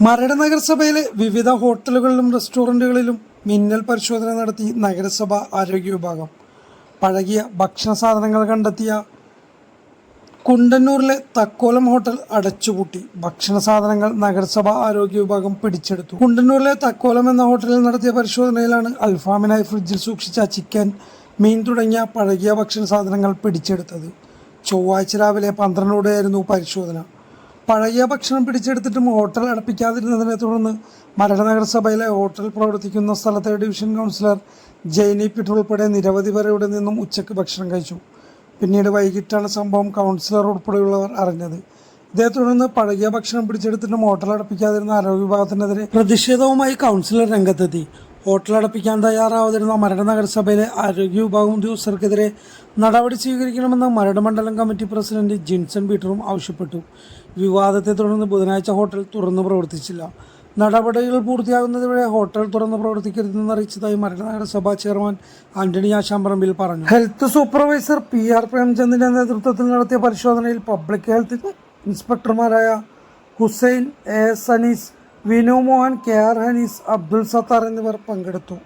മരട് നഗരസഭയിലെ വിവിധ ഹോട്ടലുകളിലും റെസ്റ്റോറന്റുകളിലും മിന്നൽ പരിശോധന നടത്തി നഗരസഭ ആരോഗ്യ വിഭാഗം. പഴകിയ ഭക്ഷണ സാധനങ്ങൾ കണ്ടെത്തിയ കുണ്ടന്നൂരിലെ തക്കോലം ഹോട്ടൽ അടച്ചുപൂട്ടി. ഭക്ഷണ സാധനങ്ങൾ നഗരസഭ ആരോഗ്യ വിഭാഗം പിടിച്ചെടുത്തു. കുണ്ടന്നൂരിലെ തക്കോലം എന്ന ഹോട്ടലിൽ നടത്തിയ പരിശോധനയിലാണ് അൽഫാമിനായി ഫ്രിഡ്ജിൽ സൂക്ഷിച്ച ചിക്കൻ മീൻ തുടങ്ങിയ പഴകിയ ഭക്ഷണ സാധനങ്ങൾ പിടിച്ചെടുത്തത്. ചൊവ്വാഴ്ച രാവിലെ പന്ത്രണ്ടോടെയായിരുന്നു പരിശോധന. പഴകിയ ഭക്ഷണം പിടിച്ചെടുത്തിട്ടും ഹോട്ടൽ അടപ്പിക്കാതിരുന്നതിനെ തുടർന്ന് മരട് നഗരസഭയിലെ ഹോട്ടൽ പ്രവർത്തിക്കുന്ന സ്ഥലത്തെ ഡിവിഷൻ കൗൺസിലർ ജെയ്നി പിറ്റ് ഉൾപ്പെടെ നിരവധി പേർ ഇവിടെ നിന്നും ഉച്ചയ്ക്ക് ഭക്ഷണം കഴിച്ചു. പിന്നീട് വൈകിട്ടാണ് സംഭവം കൗൺസിലർ ഉൾപ്പെടെയുള്ളവർ അറിഞ്ഞത്. ഇതേ തുടർന്ന് പഴകിയ ഭക്ഷണം പിടിച്ചെടുത്തിട്ടും ഹോട്ടൽ അടപ്പിക്കാതിരുന്ന ആരോഗ്യ വിഭാഗത്തിനെതിരെ പ്രതിഷേധവുമായി കൗൺസിലർ രംഗത്തെത്തി. ഹോട്ടൽ അടപ്പിക്കാൻ തയ്യാറാവാതിരുന്ന മരട് നഗരസഭയിലെ ആരോഗ്യ വിഭാഗം ഉദ്യോഗസ്ഥർക്കെതിരെ നടപടി സ്വീകരിക്കണമെന്ന് മരട് മണ്ഡലം കമ്മിറ്റി പ്രസിഡന്റ് ജിൻസൺ പീറ്ററും ആവശ്യപ്പെട്ടു. വിവാദത്തെ തുടർന്ന് ബുധനാഴ്ച ഹോട്ടൽ തുറന്നു പ്രവർത്തിച്ചില്ല. നടപടികൾ പൂർത്തിയാകുന്നതുവരെ ഹോട്ടൽ തുറന്ന് പ്രവർത്തിക്കരുതെന്ന് അറിയിച്ചതായി മരട് നഗരസഭാ ചെയർമാൻ ആന്റണി ആശാമ്പറമ്പിൽ പറഞ്ഞു. ഹെൽത്ത് സൂപ്പർവൈസർ പി ആർ പ്രേംചന്ദിന്റെ നേതൃത്വത്തിൽ നടത്തിയ പരിശോധനയിൽ public health ഇൻസ്പെക്ടർമാരായ Hussain A S Anees Vinu Mohan K R Hanees Abdul Sathar എന്നിവർ പങ്കെടുത്തു.